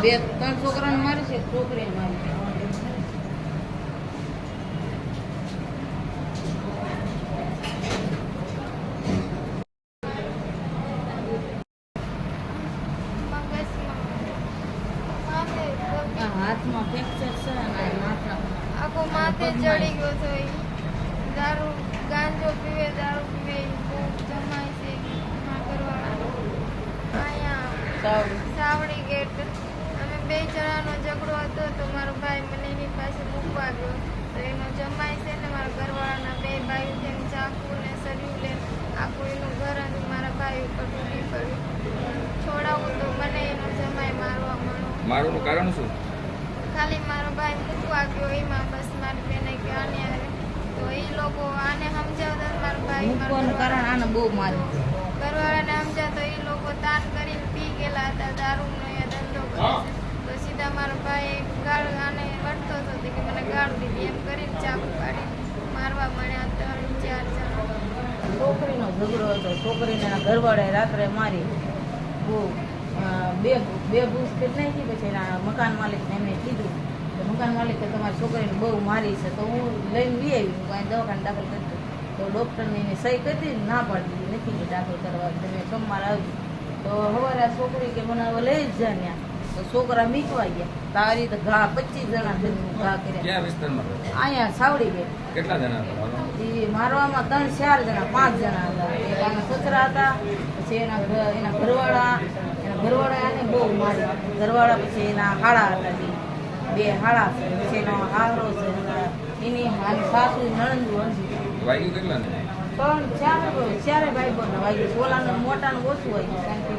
બે, ત્રણ છોકરાને મારી છે છોકરીને મારી હાથમાં ફ્રેક્ચર છે અને માથામાં આખો માથે ચડી ગયો તો. દારૂ ગાંજો પીવે દારૂ પીવે ઈ બહુ જમાય છે માં ઘરવાળા અહીંયા ચાવડી સાવડી ગેટ. અમે બે જણાનો ઝઘડો હતો તો મારો ભાઈ મને એની પાસે મૂકવા ગયો તો એનો જમાય છે ને મારા ઘરવાળાના બે ભાઈ તેને ચાકુ ને સર્યું લે આખું એનું ઘર હતું મારા ભાઈ ઉપર તૂટી પડ્યું. છોડાવું તો મને એનો જમાય મારવા માંડો. મારવાનું કારણ શું? ખાલી મારો ભાઈ મૂકવા ગયો એમાં બસ મારી બેને કે આને તો એ લોકો આને સમજાવતા મારો ભાઈ મારા મૂકવાનું કારણ આને બહુ મારે ઘરવાળાને સમજાવતો એ લોકો તાન કરીને પી ગયેલા હતા દારૂનો એ ધંધો કરે છે. તો સીધા મારો ભાઈ ગાળ આને વળતો હતો તે કે મને ગાળ દીધી એમ કરીને ચાકુ પાડી મારવા મળ્યા ત્રણ ચાર જણા છોકરીનો ઝઘડો હતો. છોકરીને એના ઘરવાળાએ રાત્રે મારી બહુ બે બે ભૂસ કેટલાય નાખી પછી એના મકાન માલિકને એમને કીધું. કે મકાન માલિકે તમારી છોકરીને બહુ મારી છે. તો હું લઈને લઈ આવી. હું કાંઈ દવાખાને દાખલ કરતો તો ડૉક્ટરને એને સહી કરી ના પાડી દીધી. નથી દાખલ કરવા. તમે સોમવાર આવજો. તો હવે આ છોકરી કે મને હવે લઈ જ જા ત્યાં તો છોકરા મીકવા ગયા. તો આ રીતે ઘા પચીસ જણા ઘા કર્યા? અહીંયા સાવડી ગયા કેટલા જણા હતા મારવામાં? ત્રણ ચાર જણા પાંચ જણા હતા. એના સસરા હતા પછી એના એના ઘરવાળા. એના ઘરવાળા એને બહુ માર્યા ઘરવાળા પછી એના હાળા હતા બે હાળા છે. પછી એનો હારો છે. એની હાની સાસુ નણંદુ હતી. વાગ્યું કેટલા ત્રણ ચાર ચારે ભાઈ બંધ વાગ્યું. ઓલાનું મોટાનું ઓછું વાગ્યું. કારણ કે